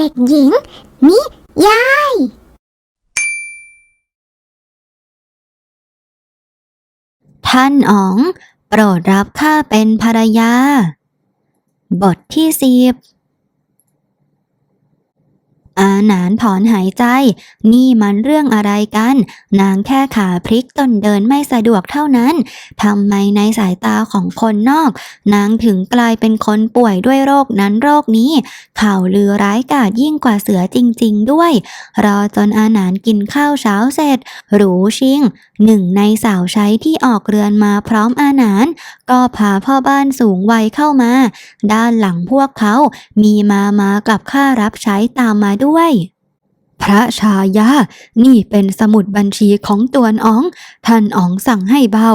เด็กหญิง นิยาย ท่านอ๋อง โปรดรับข้าเป็นภรรยา บทที่สิบ อาหนานถอนหายใจ นี่มันเรื่องอะไรกัน นางแค่ขาพลิกจนเดินไม่สะดวกเท่านั้นทำไมในสายตาของคนนอก นางถึงกลายเป็นคนป่วยด้วยโรคนั้นโรคนี้ ข่าวลือร้ายกาจยิ่งกว่าเสือจริง ๆ ด้วย รอจนอาหนานกินข้าวเช้าเสร็จ หรูชิง หนึ่งในสาวใช้ที่ออกเรือนมาพร้อมอาหนาน ก็พาพ่อบ้านสูงวัยเข้ามา ด้านหลังพวกเขามีมามากับข้ารับใช้ตามมาด้วยพระชายา นี่เป็นสมุดบัญชีของตวนอ๋อง ท่านอ๋องสั่งให้เบา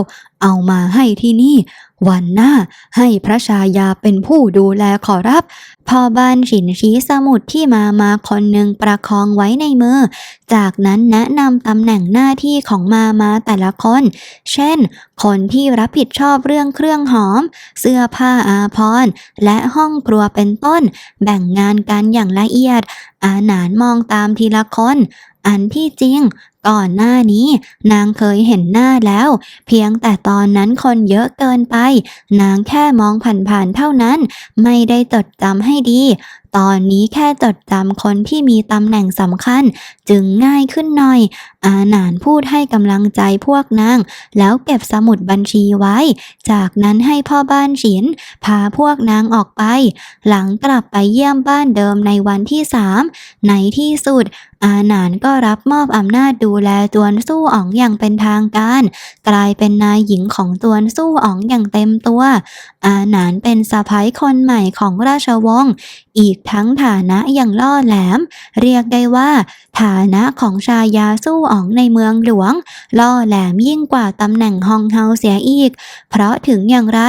เอามาให้ที่นี่ วันหน้าให้พระชายาเป็นผู้ดูแลขอรับ พอบ้านฉินชี้สมุดที่มามาคนหนึ่งประคองไว้ในมือ จากนั้นแนะนำตำแหน่งหน้าที่ของมามาแต่ละคน เช่น คนที่รับผิดชอบเรื่องเครื่องหอม เสื้อผ้าอาภรณ์และห้องครัวเป็นต้น แบ่งงานกันอย่างละเอียด อาหนานมองตามทีละคนอันที่จริง ก่อนหน้านี้นางเคยเห็นหน้าแล้ว เพียงแต่ตอนนั้นคนเยอะเกินไป นางแค่มองผ่านๆเท่านั้น ไม่ได้จดจำให้ดี ตอนนี้แค่จดจำคนที่มีตำแหน่งสำคัญ จึงง่ายขึ้นหน่อย อาหนานพูดให้กำลังใจพวกนาง แล้วเก็บสมุดบัญชีไว้ จากนั้นให้พ่อบ้านฉิน พาพวกนางออกไป หลังกลับไปเยี่ยมบ้านเดิมในวันที่สามในที่สุด อาหนานก็รับมอบอำนาจดููแลตวนสู้อ๋องอย่างเป็นทางการ กลายเป็นนายหญิงของตวนสู้อ๋องอย่างเต็มตัว อาหนานเป็นสะพ้ยคนใหม่ของราชวงศ์อีกทั้งฐานะอย่างล่อแหลม เรียกได้ว่า ฐานะของชายาสู้อ๋องในเมืองหลวง ล่อแหลมยิ่งกว่าตำแหน่งฮองเฮาเสียอีก เพราะถึงอย่างไร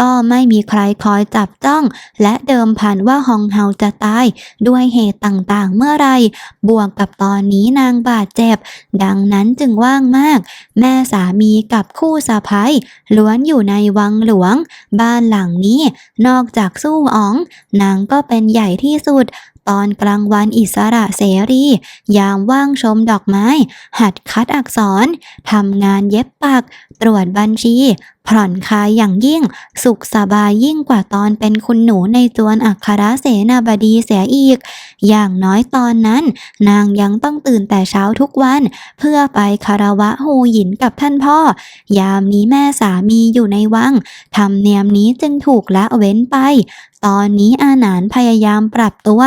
ก็ไม่มีใครคอยจับจ้อง และเดิมพันว่าฮองเฮาจะตาย ด้วยเหตุต่างๆเมื่อไร บวกกับตอนนี้นางบาดเจ็บ ดังนั้นจึงว่างมาก แม่สามีกับคู่สะพ้ยล้วนอยู่ในวังหลวง บ้านหลังนี้ นอกจากสู้อ๋อง นางก็เป็นใหญ่ที่สุด ตอนกลางวันอิสระเสรี ยามว่างชมดอกไม้ หัดคัดอักษรทำงานเย็บปัก ตรวจบัญชี ผ่อนคลายอย่างยิ่ง สุขสบายยิ่งกว่าตอนเป็นคุณหนูในจวนอัครเสนาบดีเสียอีก อย่างน้อยตอนนั้น นางยังต้องตื่นแต่เช้าทุกวัน เพื่อไปคารวะฮูหยินกับท่านพ่อ ยามนี้แม่สามีอยู่ในวังธรรมเนียมนี้จึงถูกละเว้นไป ตอนนี้อาหนานพยายามปรับตัว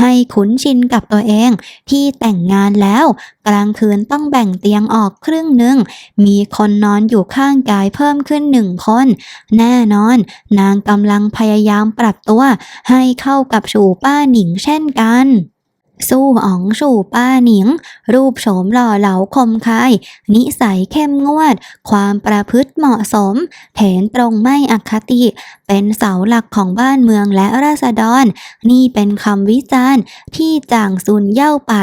ให้คุ้นชินกับตัวเอง ที่แต่งงานแล้ว กลางคืนต้องแบ่งเตียงออกครึ่งหนึ่งมีคนนอนอยู่ข้างกายเพิ่มขึ้นหนึ่งคน แน่นอน นางกำลังพยายามปรับตัวให้เข้ากับชูป้าหนิงเช่นกันสู้อ๋องสู่ป้าหนิง รูปโฉมหล่อเหลาคมคาย นิสัยเข้มงวด ความประพฤติเหมาะสมเถนตรงไม่อคติ เป็นเสาหลักของบ้านเมืองและราษฎร นี่เป็นคำวิจารณ์ที่จางซุนเย่าไป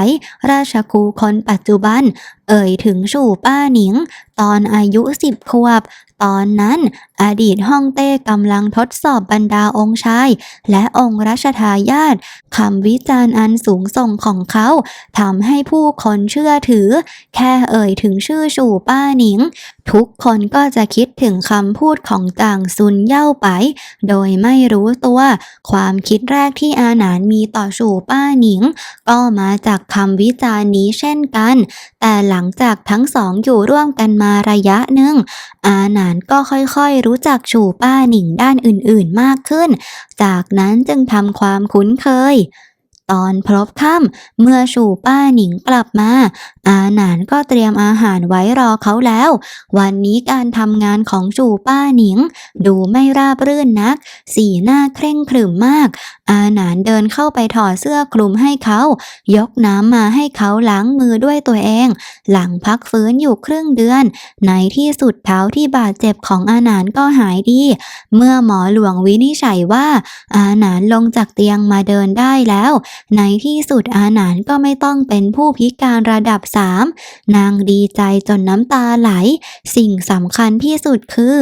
ราชครูคนปัจจุบัน เอ่ยถึงสู่ป้าหนิง ตอนอายุสิบขวบ ตอนนั้นอดีตฮ่องเต้กำลังทดสอบบรรดาองค์ชาย และองค์รัชทายาทคำวิจารณ์อันสูงส่งของเขาทำให้ผู้คนเชื่อถือ แค่เอ่ยถึงชื่อสู่ป้าหนิง ทุกคนก็จะคิดถึงคำพูดของจางซุนเย่าไป โดยไม่รู้ตัว ความคิดแรกที่อาหนานมีต่อสู่ป้าหนิง ก็มาจากคำวิจารณ์นี้เช่นกันแต่หลังจากทั้งสองอยู่ร่วมกันมาระยะหนึ่ง อาหนานก็ค่อยๆรู้จักชูป้าหนิงด้านอื่นๆมากขึ้น จากนั้นจึงทำความคุ้นเคย ตอนพลบค่ำเมื่อชูป้าหนิงกลับมา อาหนานก็เตรียมอาหารไว้รอเขาแล้ว วันนี้การทำงานของชูป้าหนิง ดูไม่ราบรื่นนัก สีหน้าเคร่งขรึมมาก อาหนานเดินเข้าไปถอดเสื้อคลุมให้เขา ยกน้ำมาให้เขาล้างมือด้วยตัวเอง หลังพักฟื้นอยู่ครึ่งเดือน ในที่สุดเท้าที่บาดเจ็บของอาหนานก็หายดี เมื่อหมอหลวงวินิจฉัยว่า อาหนานลงจากเตียงมาเดินได้แล้ว ในที่สุดอาหนานก็ไม่ต้องเป็นผู้พิการระดับสามนางดีใจจนน้ำตาไหล สิ่งสำคัญที่สุดคือ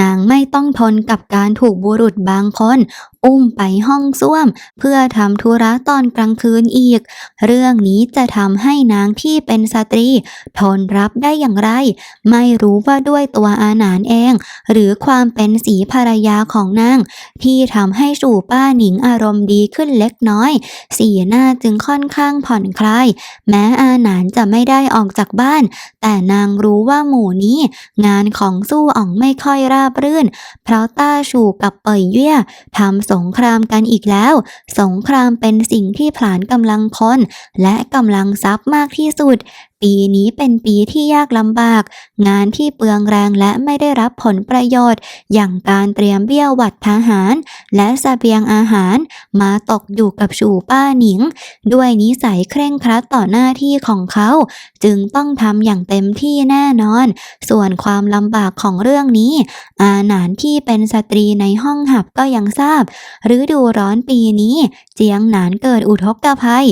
นางไม่ต้องทนกับการถูกบุรุษบางคนอุ้มไปห้องส้วม เพื่อทำธุระตอนกลางคืนอีก เรื่องนี้จะทำให้นางที่เป็นสตรี ทนรับได้อย่างไร ไม่รู้ว่าด้วยตัวอาหนานเอง หรือความเป็นสีภรรยาของนาง ที่ทำให้สู่ป้าหนิงอารมณ์ดีขึ้นเล็กน้อย สีหน้าจึงค่อนข้างผ่อนคลาย แม้อาหนานจะไม่ได้ออกจากบ้าน แต่นางรู้ว่าหมู่นี้ งานของสู้อ่องไม่ค่อยราบรื่น เพราะต้าชูกับเป่ยเย่ยทำสงครามกันอีกแล้ว สงครามเป็นสิ่งที่ผลานกำลังคนและกำลังทรัพย์มากที่สุด ปีนี้เป็นปีที่ยากลำบาก งานที่เปลืองแรงและไม่ได้รับผลประโยชน์ อย่างการเตรียมเบี้ยหวัดทหาร และสเสบียงอาหาร มาตกอยู่กับชูป้าหนิง ด้วยนิสัยเคร่งครัดต่อหน้าที่ของเขา จึงต้องทำอย่างเต็มที่แน่นอน ส่วนความลำบากของเรื่องนี้ อาหนานที่เป็นสตรีในห้องหับก็ยังทราบฤดูร้อนปีนี้ เจียงหนานเกิดอุทกภัย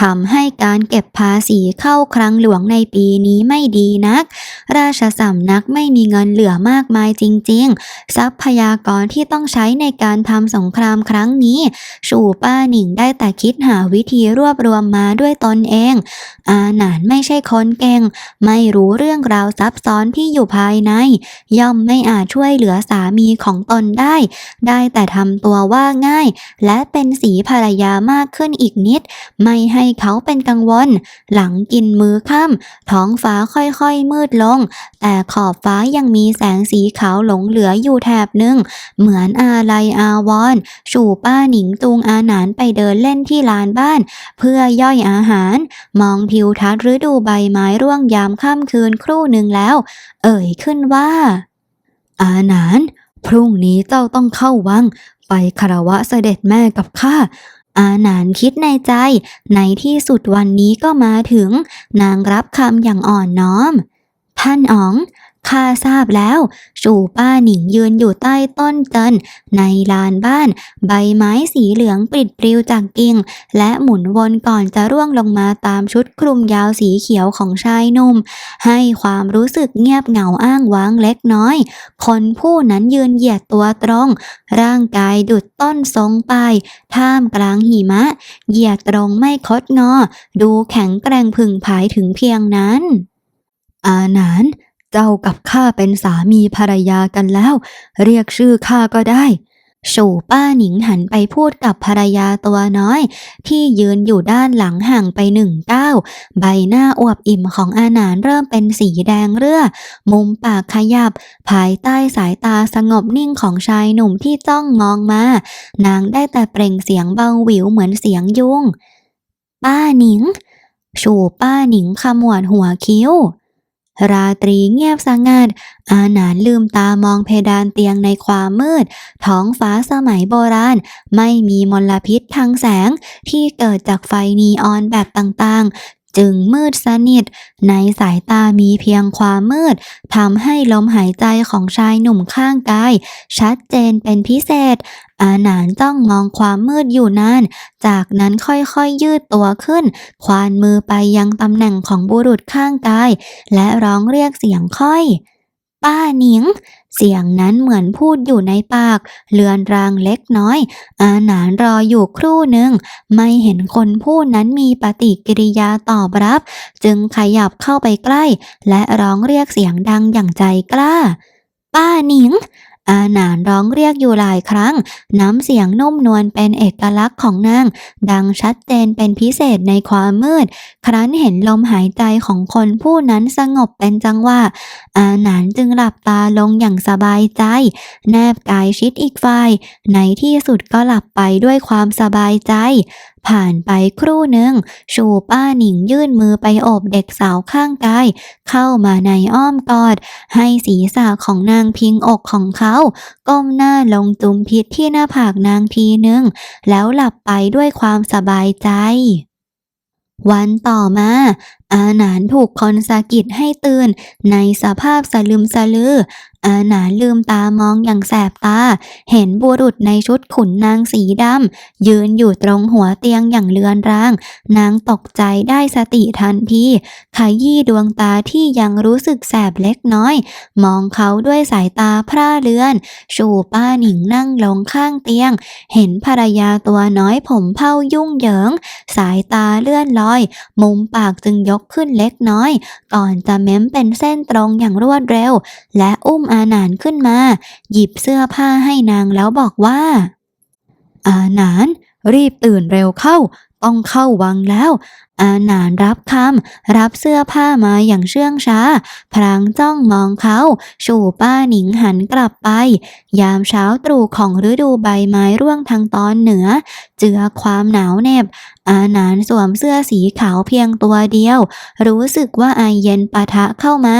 ทำให้การเก็บภาษีเข้าครั้งหลวงในปีนี้ไม่ดีนัก ราชสำนักไม่มีเงินเหลือมากมายจริง ๆ ทรัพยากรที่ต้องใช้ในการทำสงครามครั้งนี้ชูป้าหนิงได้แต่คิดหาวิธีรวบรวมมาด้วยตนเอง อาหนานไม่ใช่คนเก่ง ไม่รู้เรื่องราวซับซ้อนที่อยู่ภายใน ย่อมไม่อาจช่วยเหลือสามีของตนได้ ได้แต่ทำตัวว่าง่าย และเป็นสีภรรยามากขึ้นอีกนิด ไม่ให้เขาเป็นกังวล หลังกินมื้อค่ำท้องฟ้าค่อยๆมืดลง แต่ขอบฟ้ายังมีแสงสีขาวหลงเหลืออยู่แถบหนึ่ง เหมือนอาลัยอาวรณ์ชูป้าหนิงจูงอาหนานไปเดินเล่นที่ลานบ้าน เพื่อย่อยอาหาร มองทิวทัศน์ฤดูใบไม้ร่วงยามค่ำคืนครู่หนึ่งแล้ว เอ่ยขึ้นว่า อาหนาน พรุ่งนี้เจ้าต้องเข้าวัง ไปคารวะเสด็จแม่กับข้า อาหนานคิดในใจ ในที่สุดวันนี้ก็มาถึง นางรับคำอย่างอ่อนน้อม ท่านอ๋อง ข้าทราบแล้วชูป้าหนิงยืนอยู่ใต้ต้นเจินในลานบ้าน ใบไม้สีเหลืองปลิดปลิวจากกิ่ง และหมุนวนก่อนจะร่วงลงมาตามชุดคลุมยาวสีเขียวของชายหนุ่ม ให้ความรู้สึกเงียบเหงาอ้างว้างเล็กน้อย คนผู้นั้นยืนเหยียดตัวตรง ร่างกายดุดต้นทรงไป ท่ามกลางหิมะ เหยียดตรงไม่คดงอ ดูแข็งแกร่งผึ่งผายถึงเพียงนั้น อาหนาน เจ้ากับข้าเป็นสามีภรรยากันแล้ว เรียกชื่อข้าก็ได้สู่ป้าหนิงหันไปพูดกับภรรยาตัวน้อย ที่ยืนอยู่ด้านหลังห่างไปหนึ่งก้าวใบหน้าอวบอิ่มของอาหนานเริ่มเป็นสีแดงเรื่อ มุมปากขยับ ภายใต้สายตาสงบนิ่งของชายหนุ่มที่จ้องมองมา นางได้แต่เปล่งเสียงเบาหวิวเหมือนเสียงยุงป้าหนิง ชูป้าหนิงขมวดหัวคิ้ว ราตรีเงียบสงัด อาหนานลืมตามองเพดานเตียงในความมืด ท้องฟ้าสมัยโบราณ ไม่มีมลพิษทางแสงที่เกิดจากไฟนีออนแบบต่างๆ จึงมืดสนิท ในสายตามีเพียงความมืดทำให้ลมหายใจของชายหนุ่มข้างกายชัดเจนเป็นพิเศษ อาหนานจ้องมองความมืดอยู่นาน จากนั้นค่อยๆยืดตัวขึ้น ควานมือไปยังตำแหน่งของบุรุษข้างกาย และร้องเรียกเสียงค่อย ป้าหนิง เสียงนั้นเหมือนพูดอยู่ในปาก เลือนรางเล็กน้อย อาหนานรออยู่ครู่หนึ่ง ไม่เห็นคนพูดนั้นมีปฏิกิริยาตอบรับ จึงขยับเข้าไปใกล้ และร้องเรียกเสียงดังอย่างใจกล้า ป้าหนิง อาหนานร้องเรียกอยู่หลายครั้ง น้ำเสียงนุ่มนวลเป็นเอกลักษณ์ของนาง ดังชัดเจนเป็นพิเศษในความมืด ครั้นเห็นลมหายใจของคนผู้นั้นสงบเป็นจังหวะอาหนานจึงหลับตาลงอย่างสบายใจ แนบกายชิดอีกฝ่าย ในที่สุดก็หลับไปด้วยความสบายใจผ่านไปครู่หนึ่ง ชูป้าหนิงยื่นมือไปโอบเด็กสาวข้างกาย เข้ามาในอ้อมกอด ให้ศีรษะของนางพิงอกของเขา ก้มหน้าลงจุมพิษที่หน้าผากนางทีหนึ่ง แล้วหลับไปด้วยความสบายใจวันต่อมา อาหนานถูกคอนสะกิดให้ตื่น ในสภาพสลึมสลือ อาหนานลืมตามองอย่างแสบตา เห็นบุรุษในชุดขุนนางสีดำยืนอยู่ตรงหัวเตียงอย่างเลือนราง นางตกใจได้สติทันทีขยี้ดวงตาที่ยังรู้สึกแสบเล็กน้อย มองเขาด้วยสายตาพร่าเลือน ชูป้าหนิงนั่งลงข้างเตียง เห็นภรรยาตัวน้อยผมเผ้ายุ่งเหยิง สายตาเลื่อนลอย มุมปากจึงยกขึ้นเล็กน้อย ก่อนจะเม้มเป็นเส้นตรงอย่างรวดเร็ว และอุ้มอาหนานขึ้นมา หยิบเสื้อผ้าให้นางแล้วบอกว่า อาหนาน รีบตื่นเร็วเข้า ต้องเข้าวังแล้ว อาหนานรับคำรับเสื้อผ้ามาอย่างเชื่องช้า พลางจ้องมองเขาชูป้าหนิงหันกลับไป ยามเช้าตรู่ของฤดูใบไม้ร่วงทางตอนเหนือ เจือความหนาวเหน็บอาหนานสวมเสื้อสีขาวเพียงตัวเดียว รู้สึกว่าไอเย็นปะทะเข้ามา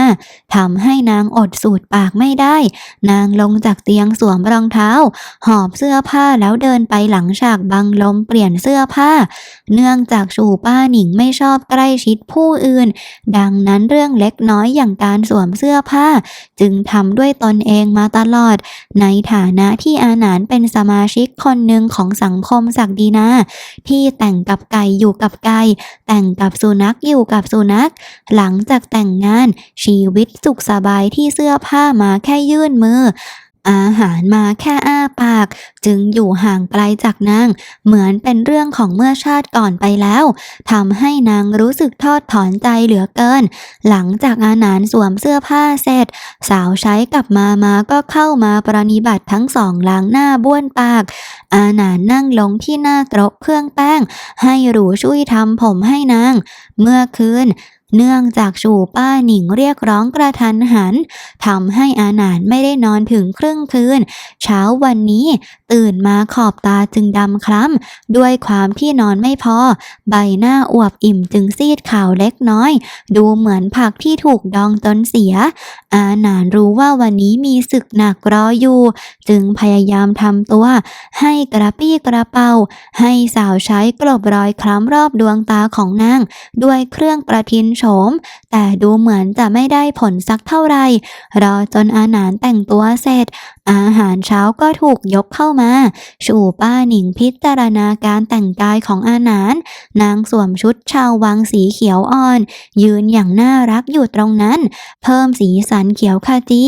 ทำให้นางอดสูดปากไม่ได้ นางลงจากเตียงสวมรองเท้า หอบเสื้อผ้าแล้วเดินไปหลังฉากบังลมเปลี่ยนเสื้อผ้า เนื่องจากชูป้าหนิงไม่ชอบใกล้ชิดผู้อื่น ดังนั้นเรื่องเล็กน้อยอย่างการสวมเสื้อผ้า จึงทำด้วยตนเองมาตลอด ในฐานะที่อาหนานเป็นสมาชิกคนหนึ่งของสังคมศักดินา ที่แต่งกับไก่อยู่กับไก่แต่งกับสุนัขอยู่กับสุนัข หลังจากแต่งงานชีวิตสุขสบายที่เสื้อผ้ามาแค่ยื่นมือ อาหารมาแค่อ้าปาก จึงอยู่ห่างไกลจากนาง เหมือนเป็นเรื่องของเมื่อชาติก่อนไปแล้วทำให้นางรู้สึกทอดถอนใจเหลือเกิน หลังจากอาหนานสวมเสื้อผ้าเสร็จ สาวใช้กับมามาก็เข้ามาปรนนิบัติทั้งสองล้างหน้าบ้วนปาก อาหนานนั่งลงที่หน้าโต๊ะเครื่องแป้ง ให้หรูช่วยทำผมให้นาง เมื่อคืน เนื่องจากชูป้าหนิงเรียกร้องกระทันหันทำให้อาหนานไม่ได้นอนถึงครึ่งคืน เช้าวันนี้ตื่นมาขอบตาจึงดำคล้ำ ด้วยความที่นอนไม่พอ ใบหน้าอวบอิ่มจึงซีดขาวเล็กน้อย ดูเหมือนผักที่ถูกดองจนเสีย อาหนานรู้ว่าวันนี้มีศึกหนักรออยู่ จึงพยายามทำตัว ให้กระปี้กระเป๋าให้สาวใช้กลบรอยคล้ำรอบดวงตาของนาง ด้วยเครื่องประทินโฉม แต่ดูเหมือนจะไม่ได้ผลสักเท่าไหร่รอจนอาหนานแต่งตัวเสร็จ อาหารเช้าก็ถูกยกเข้ามา ชูป้าหนิงพิจารณาการแต่งกายของอาหนาน นางสวมชุดชาววังสีเขียวอ่อน ยืนอย่างน่ารักอยู่ตรงนั้น เพิ่มสีสันเขียวขจี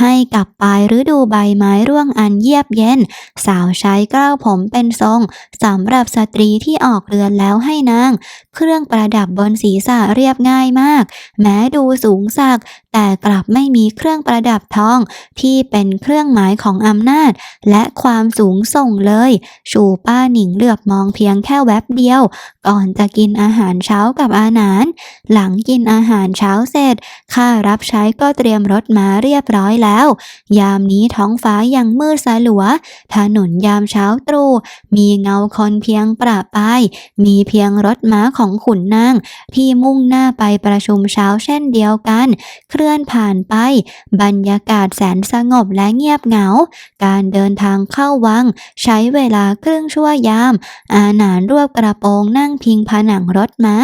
ให้กับปลายฤดูใบไม้ร่วงอันเยียบเย็น สาวใช้กล้าวผมเป็นทรงสำหรับสตรีที่ออกเรือนแล้วให้นาง เครื่องประดับบนศีรษะเรียบง่ายง่ายมาก แม้ดูสูงสักแต่กลับไม่มีเครื่องประดับทองที่เป็นเครื่องหมายของอำนาจ และความสูงส่งเลย ชูป้าหนิงเหลือบมองเพียงแค่แวบเดียว ก่อนจะกินอาหารเช้ากับอาหนาน หลังกินอาหารเช้าเสร็จข้ารับใช้ก็เตรียมรถมาเรียบร้อยแล้ว ยามนี้ท้องฟ้ายังมืดสลัว ถนนยามเช้าตรู่มีเงาคนเพียงประปายมีเพียงรถม้าของขุนนางที่มุ่งหน้าไปประชุมเช้าเช่นเดียวกันลื่อนผ่านไป บรรยากาศแสนสงบและเงียบเหงา การเดินทางเข้าวัง ใช้เวลาครึ่งชั่วยาม อาหนานรวบกระโปรงนั่งพิงผนังรถม้า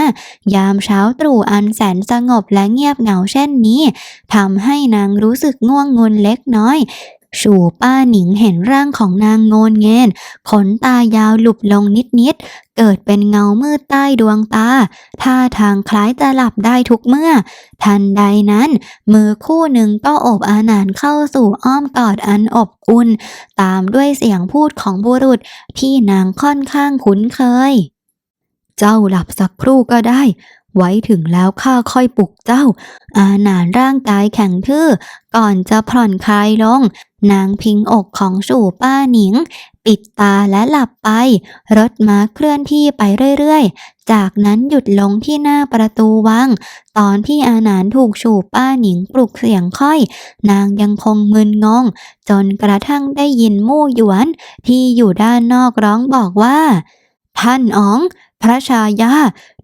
ยามเช้าตรู่อันแสนสงบและเงียบเหงาเช่นนี้ทำให้นางรู้สึกง่วงงนเล็กน้อย ชูป้าหนิงเห็นร่างของนางโงนเงนขนตายาวหลุบลงนิดๆ เกิดเป็นเงามืดใต้ดวงตา ท่าทางคล้ายจะหลับได้ทุกเมื่อ ทันใดนั้น มือคู่หนึ่งก็โอบอาหนานเข้าสู่อ้อมกอดอันอบอุ่น ตามด้วยเสียงพูดของบุรุษที่นางค่อนข้างคุ้นเคย เจ้าหลับสักครู่ก็ได้ไว้ถึงแล้วข้าค่อยปลุกเจ้า อาหนานร่างกายแข็งทื่อ ก่อนจะผ่อนคลายลง นางพิงอกของสู่ป้าหนิง ปิดตาและหลับไป รถม้าเคลื่อนที่ไปเรื่อยๆ จากนั้นหยุดลงที่หน้าประตูวัง ตอนที่อาหนานถูกชูป้าหนิงปลุกเสียงค่อย นางยังคงมึนงง จนกระทั่งได้ยินมู่หยวน ที่อยู่ด้านนอกร้องบอกว่า ท่านอ๋อง พระชายา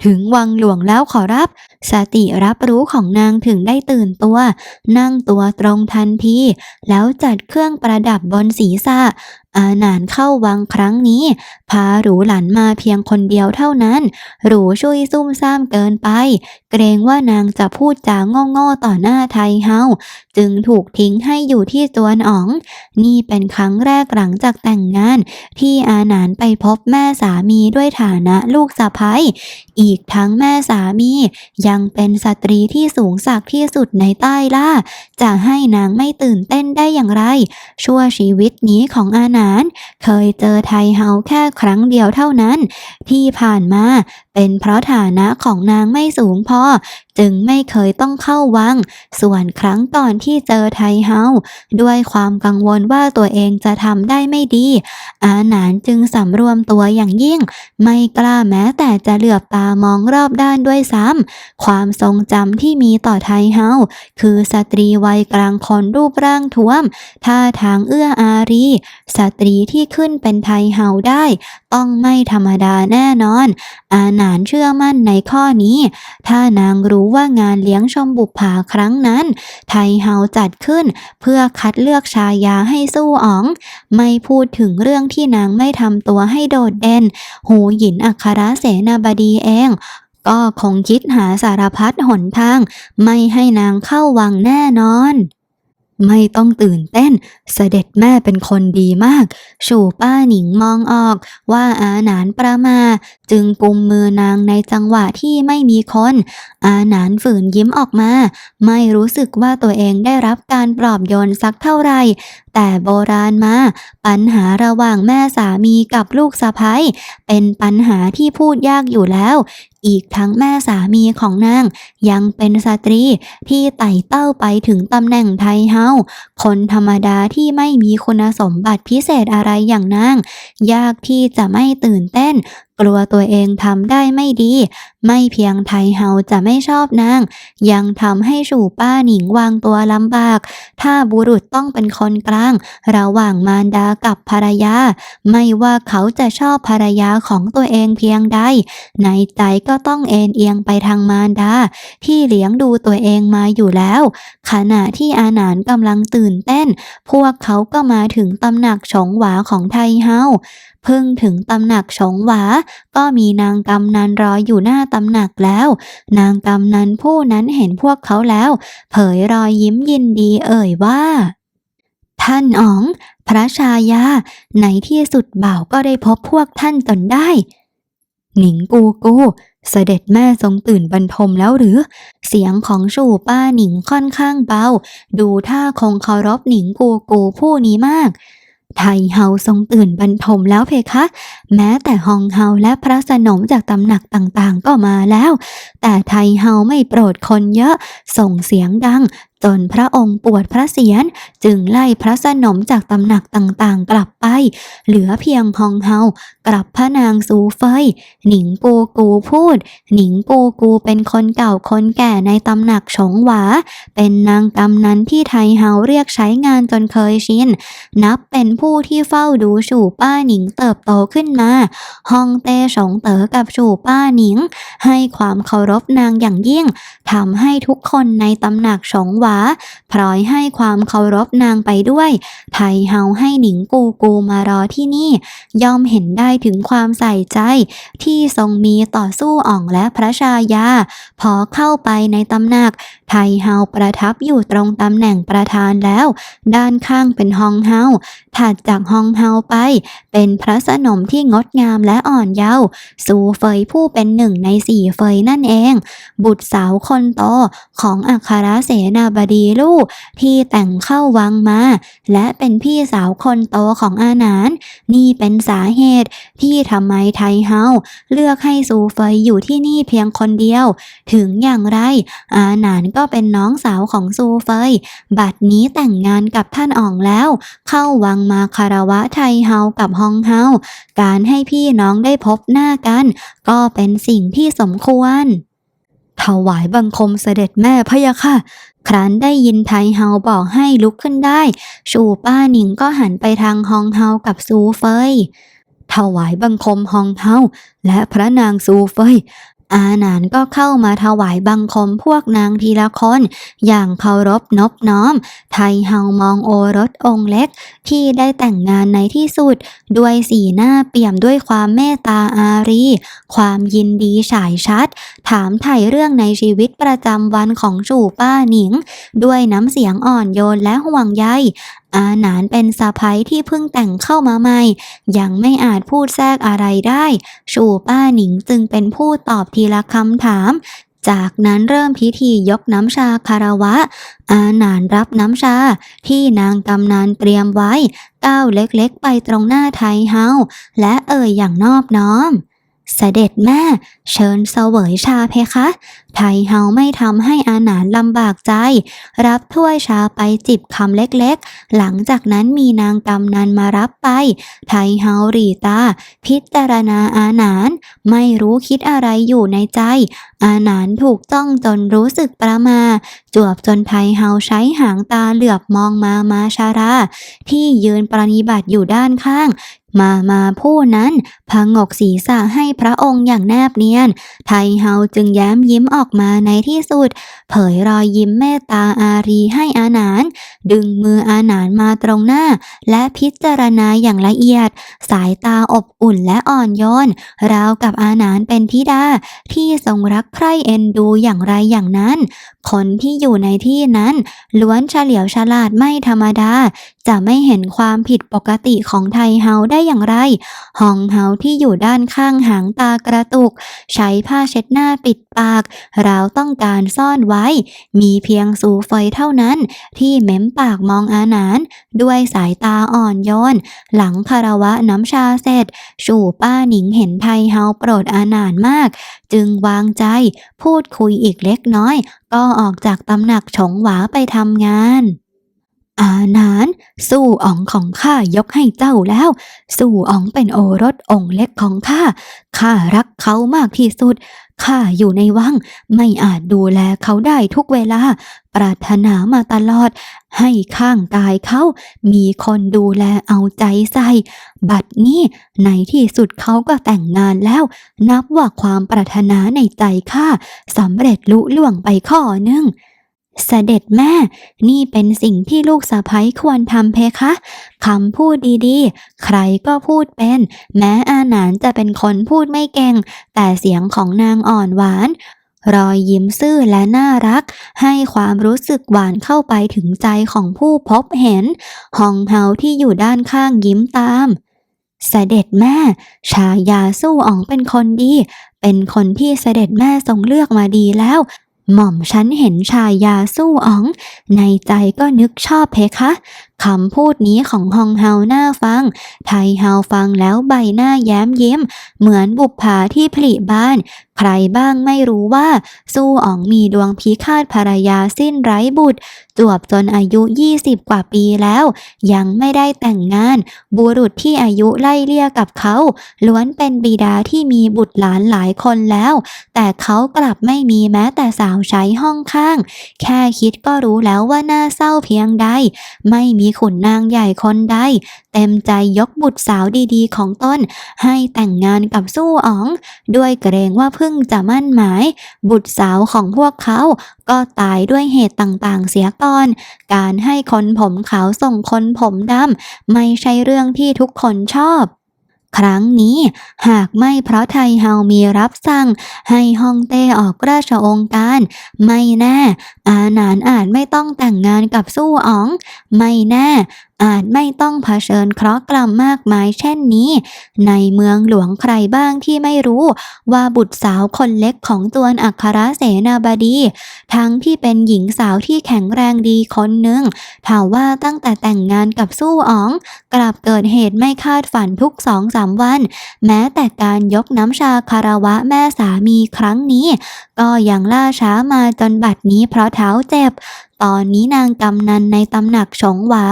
ถึงวังหลวงแล้วขอรับ สติรับรู้ของนางถึงได้ตื่นตัว นั่งตัวตรงทันที แล้วจัดเครื่องประดับบนศีรษะ อาหนานเข้าวังครั้งนี้ พาหรูหลันมาเพียงคนเดียวเท่านั้น หรูช่วยซุ่มซ่ามเกินไป เกรงว่านางจะพูดจาง่ๆต่อหน้าไทเฮาจึงถูกทิ้งให้อยู่ที่สวนอ๋อง นี่เป็นครั้งแรกหลังจากแต่งงาน ที่อาหนานไปพบแม่สามีด้วยฐานะลูกสะใภ้อีกทั้งแม่สามี ยังเป็นสตรีที่สูงสักที่สุดในใต้ล่า จะให้นางไม่ตื่นเต้นได้อย่างไร ชั่วชีวิตนี้ของอาหนานเคยเจอไทเฮาแค่ครั้งเดียวเท่านั้น ที่ผ่านมาเป็นเพราะฐานะของนางไม่สูงพอ จึงไม่เคยต้องเข้าวัง ส่วนครั้งก่อนที่เจอไทเฮาด้วยความกังวลว่าตัวเองจะทำได้ไม่ดี อาหนานจึงสำรวมตัวอย่างยิ่ง ไม่กล้าแม้แต่จะเหลือบตามองรอบด้านด้วยซ้ำความทรงจำที่มีต่อไทเฮาคือสตรีวัยกลางคนรูปร่างท้วมท่าทางเอื้ออารี สตรีที่ขึ้นเป็นไทเฮาได้ ต้องไม่ธรรมดาแน่นอน อาหนานเชื่อมั่นในข้อนี้ ถ้านางรู้ว่างานเลี้ยงชมบุปผาครั้งนั้น ไทเฮาจัดขึ้น เพื่อคัดเลือกชายาให้สู้อ๋อง ไม่พูดถึงเรื่องที่นางไม่ทำตัวให้โดดเด่น หูหยินอัครเสนาบดีเองก็คงคิดหาสารพัดหนทาง ไม่ให้นางเข้าวังแน่นอน ไม่ต้องตื่นเต้น เสด็จแม่เป็นคนดีมาก ชูป้าหนิงมองออก ว่าอาหนานประมา จึงกุมมือนางในจังหวะที่ไม่มีคน อาหนานฝืนยิ้มออกมา ไม่รู้สึกว่าตัวเองได้รับการปลอบโยนสักเท่าไหร่แต่โบราณมา ปัญหาระหว่างแม่สามีกับลูกสะใภ้เป็นปัญหาที่พูดยากอยู่แล้ว อีกทั้งแม่สามีของนาง ยังเป็นสตรีที่ไต่เต้าไปถึงตำแหน่งไทเฮาคนธรรมดาที่ไม่มีคุณสมบัติพิเศษอะไรอย่างนาง ยากที่จะไม่ตื่นเต้นกลัวตัวเองทำได้ไม่ดี ไม่เพียงไทเฮาจะไม่ชอบนาง ยังทำให้สู่ป้าหนิงวางตัวลำบาก ถ้าบุรุษต้องเป็นคนกลาง ระหว่างมารดากับภรรยา ไม่ว่าเขาจะชอบภรรยาของตัวเองเพียงใด ในใจก็ต้องเอ็นเอียงไปทางมารดา ที่เลี้ยงดูตัวเองมาอยู่แล้ว ขณะที่อาหนานกำลังตื่นเต้น พวกเขาก็มาถึงตำหนักฉงหวาของไทเฮา เพิ่งถึงตำหนักฉงหวา ก็มีนางกำนันรออยู่หน้าตำหนักแล้ว นางกำนันผู้นั้นเห็นพวกเขาแล้ว เผยรอยยิ้มยินดีเอ่ยว่า ท่านอ๋อง พระชายาในที่สุดบ่าวก็ได้พบพวกท่านจนได้ หนิงกูกูเสด็จแม่ทรงตื่นบรรทมแล้วหรือ เสียงของชูป้าหนิงค่อนข้างเบา ดูท่าคงเคารพหนิงกูกูผู้นี้มาก ไทยเฮาทรงตื่นบรรทมแล้วเพคะ แม้แต่ฮองเฮาและพระสนมจากตำหนักต่างๆก็มาแล้ว แต่ไทยเฮาไม่โปรดคนเยอะ ส่งเสียงดัง จนพระองค์ปวดพระเศียรจึงไล่พระสนมจากตำหนักต่างๆ กลับไป เหลือเพียงฮองเฮากลับพระนางซูเฟยหนิงปูกูพูด หนิงปูกูเป็นคนเก่าคนแก่ในตำหนักฉงหวา เป็นนางกำนันที่ไทเฮาเรียกใช้งานจนเคยชิน นับเป็นผู้ที่เฝ้าดูชูป้าหนิงเติบโตขึ้นมาฮองเต้ฉงเต๋อกับชูป้าหนิง ให้ความเคารพนางอย่างยิ่งทำให้ทุกคนในตำหนักฉงหวาพลอยให้ความเคารพนางไปด้วย ไทเฮาให้หนิงกูกูมารอที่นี่ ย่อมเห็นได้ถึงความใส่ใจ ที่ทรงมีต่อสู้อ่องและพระชายา พอเข้าไปในตำหนัก ไทเฮาประทับอยู่ตรงตำแหน่งประธานแล้ว ด้านข้างเป็นฮองเฮาถัดจากฮองเฮาไป เป็นพระสนมที่งดงามและอ่อนเยาว์ซูเฟยผู้เป็นหนึ่งในสี่เฟยนั่นเอง บุตรสาวคนโตของอัครเสนาบดีลูกที่แต่งเข้าวังมา และเป็นพี่สาวคนโตของอาหนาน นี่เป็นสาเหตุที่ทำไมไทเฮาเลือกให้ซูเฟยอยู่ที่นี่เพียงคนเดียว ถึงอย่างไร อาหนานก็เป็นน้องสาวของซูเฟย บัดนี้แต่งงานกับท่านอ่องแล้ว เข้าวังมาคารวะไทเฮากับฮองเฮาการให้พี่น้องได้พบหน้ากัน ก็เป็นสิ่งที่สมควร ถวายบังคมเสด็จแม่พะยะค่ะ ครั้นได้ยินไทเฮาบอกให้ลุกขึ้นได้ ชูป้าหนิงก็หันไปทางฮองเฮากับซูเฟยถวายบังคมฮองเฮาและพระนางซูเฟย อาหนานก็เข้ามาถวายบังคมพวกนางทีละคน อย่างเคารพนบน้อม ไทยเฮามองโอรสองค์เล็ก ที่ได้แต่งงานในที่สุด ด้วยสีหน้าเปี่ยมด้วยความเมตตาอารี ความยินดีฉายชัด ถามไถ่เรื่องในชีวิตประจำวันของจู่ป้าหนิง ด้วยน้ำเสียงอ่อนโยนและห่วงใย อาหนานเป็นสะพ้ยที่เพิ่งแต่งเข้ามาใหม่ ยังไม่อาจพูดแทรกอะไรได้ ชูป้าหนิงจึงเป็นผู้ตอบทีละคำถาม จากนั้นเริ่มพิธียกน้ำชาคารวะ อาหนานรับน้ำชาที่นางกำนันเตรียมไว้ ก้าวเล็กๆไปตรงหน้าไทเฮาและเอ่ยอย่างนอบน้อม เสด็จแม่ เชิญเสวยชาเพคะ ไทยเฮาไม่ทำให้อาหนานลำบากใจ รับถ้วยชาไปจิบคำเล็กๆ หลังจากนั้นมีนางกำนันมารับไป ไทยเฮาหรีตา พิจารณาอาหนาน ไม่รู้คิดอะไรอยู่ในใจ อาหนานถูกจ้องจนรู้สึกประมา จวบจนไทเฮาใช้หางตาเหลือบมองมามาชารา ที่ยืนปรนิบัติอยู่ด้านข้าง มามาผู้นั้นพงกศีรษะให้พระองค์อย่างแนบเนียน ไทเฮาจึงแย้มยิ้มออกมาในที่สุด เผยรอยยิ้มเมตตาอารีให้อาหนาน ดึงมืออาหนานมาตรงหน้า และพิจารณาอย่างละเอียด สายตาอบอุ่นและอ่อนโยนราวกับอาหนานเป็นธิดาที่ทรงรักใคร่เอ็นดูอย่างไรอย่างนั้นคนที่อยู่ในที่นั้นล้วนเฉลียวฉลาดไม่ธรรมดา จะไม่เห็นความผิดปกติของไทเฮาได้อย่างไรฮองเฮาที่อยู่ด้านข้างหางตากระตุก ใช้ผ้าเช็ดหน้าปิดปาก เราต้องการซ่อนไว้ มีเพียงสูเฟเท่านั้น ที่เม้มปากมองอาหนาน ด้วยสายตาอ่อนโยน หลังคารวะน้ำชาเสร็จ สู่ป้าหนิงเห็นไทเฮาโปรดอาหนานมาก จึงวางใจพูดคุยอีกเล็กน้อย ก็ออกจากตำหนักฉงหวาไปทำงาน อาหนาน สู้อ๋องของข้ายกให้เจ้าแล้ว สู่อ๋องเป็นโอรสองค์เล็กของข้าข้ารักเขามากที่สุดข้าอยู่ในวังไม่อาจดูแลเขาได้ทุกเวลา ปรารถนามาตลอด ให้ข้างกายเขา มีคนดูแลเอาใจใส่ บัดนี้ในที่สุดเขาก็แต่งงานแล้ว นับว่าความปรารถนาในใจข้าสำเร็จลุล่วงไปข้อหนึ่ง เสด็จแม่ นี่เป็นสิ่งที่ลูกสะใภ้ควรทำเพคะคำพูดดีๆ ใครก็พูดเป็น แม้อาหนานจะเป็นคนพูดไม่เก่ง แต่เสียงของนางอ่อนหวาน รอยยิ้มซื่อและน่ารัก ให้ความรู้สึกหวานเข้าไปถึงใจของผู้พบเห็นฮองเฮาที่อยู่ด้านข้างยิ้มตามเสด็จแม่ ชายาสู้อ๋องเป็นคนดี เป็นคนที่เสด็จแม่ทรงเลือกมาดีแล้ว หม่อมฉันเห็นชายยาสู้อ๋อง ในใจก็นึกชอบเพคะ คำพูดนี้ของฮองเฮาหน่าฟัง ไทเฮาฟังแล้วใบหน้าแย้มยิ้ม เหมือนบุปผาที่ผลิบ้าน ใครบ้างไม่รู้ว่า สู้อ๋องมีดวงพิฆาตภรรยาสิ้นไร้บุตร จวบจนอายุ 20 กว่าปีแล้ว ยังไม่ได้แต่งงาน บุรุษที่อายุไล่เลี่ยกับเขา ล้วนเป็นบิดาที่มีบุตรหลานหลายคนแล้ว แต่เขากลับไม่มีแม้แต่สาวใช้ห้องข้าง แค่คิดก็รู้แล้วว่าน่าเศร้าเพียงใด ไม่มีขุนนางใหญ่คนใด เต็มใจยกบุตรสาวดีๆ ของตนให้แต่งงานกับสู้อ๋อง ด้วยเกรงว่าพึ่งจะมั่นหมาย บุตรสาวของพวกเขาก็ตายด้วยเหตุต่างๆเสียก่อน การให้คนผมขาวส่งคนผมดำไม่ใช่เรื่องที่ทุกคนชอบ ครั้งนี้ หากไม่เพราะไทเฮามีรับสั่ง ให้ฮ่องเต้ออกราชองค์การ ไม่แน่ อาหนานอาจไม่ต้องแต่งงานกับสู้อ๋อง ไม่แน่ อาจไม่ต้องเผชิญเคราะห์กรรมมากมายเช่นนี้ ในเมืองหลวงใครบ้างที่ไม่รู้ว่าบุตรสาวคนเล็กของจวอัครเสนาบดี ทั้งที่เป็นหญิงสาวที่แข็งแรงดีคนหนึ่งถาว่าตั้งแต่แต่งงานกับสู้อ๋อง กลับเกิดเหตุไม่คาดฝันทุกสองสามวัน แม้แต่การยกน้ำชาคารวะแม่สามีครั้งนี้ ก็ยังล่าช้ามาจนบัดนี้เพราะเท้าเจ็บ ตอนนี้นางกำนันในตำหนักฉงหวา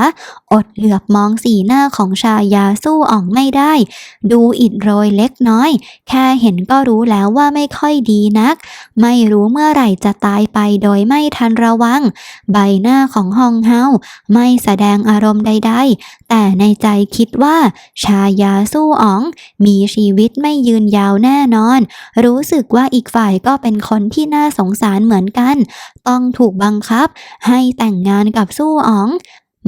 อดเหลือบมองสีหน้าของชายาสู้อ่องไม่ได้ ดูอิดโรยเล็กน้อย แค่เห็นก็รู้แล้วว่าไม่ค่อยดีนัก ไม่รู้เมื่อไหร่จะตายไปโดยไม่ทันระวัง ใบหน้าของฮองเฮาไม่แสดงอารมณ์ใด แต่ในใจคิดว่า ชายาสู้อ๋อง มีชีวิตไม่ยืนยาวแน่นอน รู้สึกว่าอีกฝ่ายก็เป็นคนที่น่าสงสารเหมือนกัน ต้องถูกบังคับ ให้แต่งงานกับสู้อ๋อง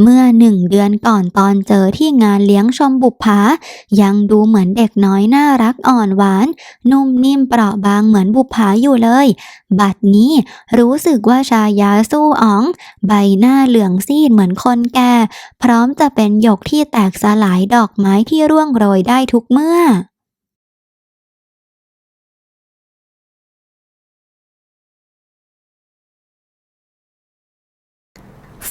เมื่อหนึ่งเดือนก่อนตอนเจอที่งานเลี้ยงชมบุปผา ยังดูเหมือนเด็กน้อยน่ารักอ่อนหวาน นุ่มนิ่มเปราะบางเหมือนบุปผาอยู่เลย บัดนี้รู้สึกว่าชายาสู้อ๋อง ใบหน้าเหลืองซีดเหมือนคนแก่ พร้อมจะเป็นหยกที่แตกสลายดอกไม้ที่ร่วงโรยได้ทุกเมื่อ